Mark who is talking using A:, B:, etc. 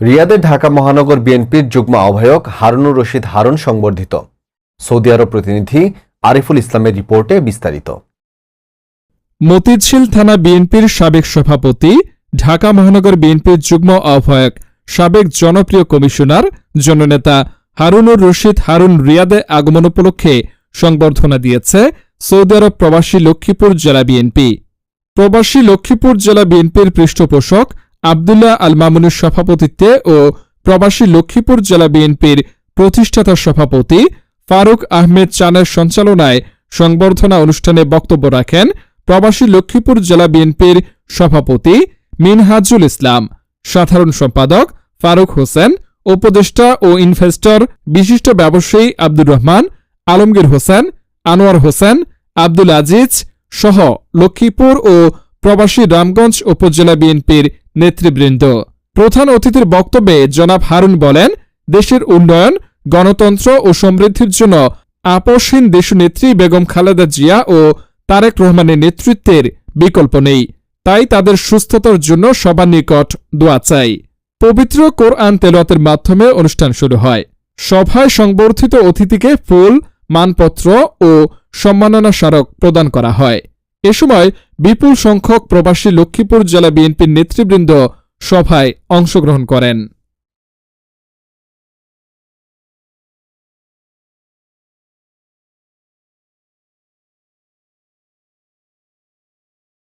A: রিয়াদে ঢাকা মহানগর বিএনপির যুগ্ম আহ্বায়ক হারুনুর রশিদ হারুন সংবর্ধিত। সৌদি আরব প্রতিনিধি আরিফুল ইসলামের রিপোর্টে বিস্তারিত।
B: মতিঝিল থানা বিএনপির সাবেক সভাপতি, ঢাকা মহানগর বিএনপির যুগ্ম আহ্বায়ক, সাবেক জনপ্রিয় কমিশনার, জননেতা হারুনুর রশিদ হারুন রিয়াদে আগমন উপলক্ষে সংবর্ধনা দিয়েছে সৌদি আরব প্রবাসী লক্ষ্মীপুর জেলা বিএনপি। প্রবাসী লক্ষ্মীপুর জেলা বিএনপির পৃষ্ঠপোষক আবদুল্লাহ আল মামুনের সভাপতিত্বে ও প্রবাসী লক্ষ্মীপুর জেলা বিএনপির প্রতিষ্ঠাতা সভাপতি ফারুক আহমেদ চানের সঞ্চালনায় সংবর্ধনা অনুষ্ঠানে বক্তব্য রাখেন প্রবাসী লক্ষ্মীপুর জেলা বিএনপির সভাপতি মিনহাজুল ইসলাম। সাধারণ সম্পাদক ফারুক হোসেন, উপদেষ্টা ও ইনভেস্টর বিশিষ্ট ব্যবসায়ী আব্দুর রহমান, আলমগীর হোসেন, আনোয়ার হোসেন, আব্দুল আজিজ সহ লক্ষ্মীপুর ও প্রবাসী রামগঞ্জ উপজেলা বিএনপির নেতৃবৃন্দ। প্রধান অতিথির বক্তব্যে জনাব হারুন বলেন, দেশের উন্নয়ন, গণতন্ত্র ও সমৃদ্ধির জন্য আপসহীন দেশনেত্রী বেগম খালেদা জিয়া ও তারেক রহমানের নেতৃত্বের বিকল্প নেই। তাই তাদের সুস্থতার জন্য সবার নিকট দোয়া চাই। পবিত্র কোরআন তেলাতের মাধ্যমে অনুষ্ঠান শুরু হয়। সভায় সংবর্ধিত অতিথিকে ফুল, মানপত্র ও সম্মাননা স্মারক প্রদান করা হয়। এ সময় বিপুল সংখ্যক প্রবাসী লক্ষ্মীপুর জেলা বিএনপির নেতৃবৃন্দ সভায় অংশগ্রহণ করেন।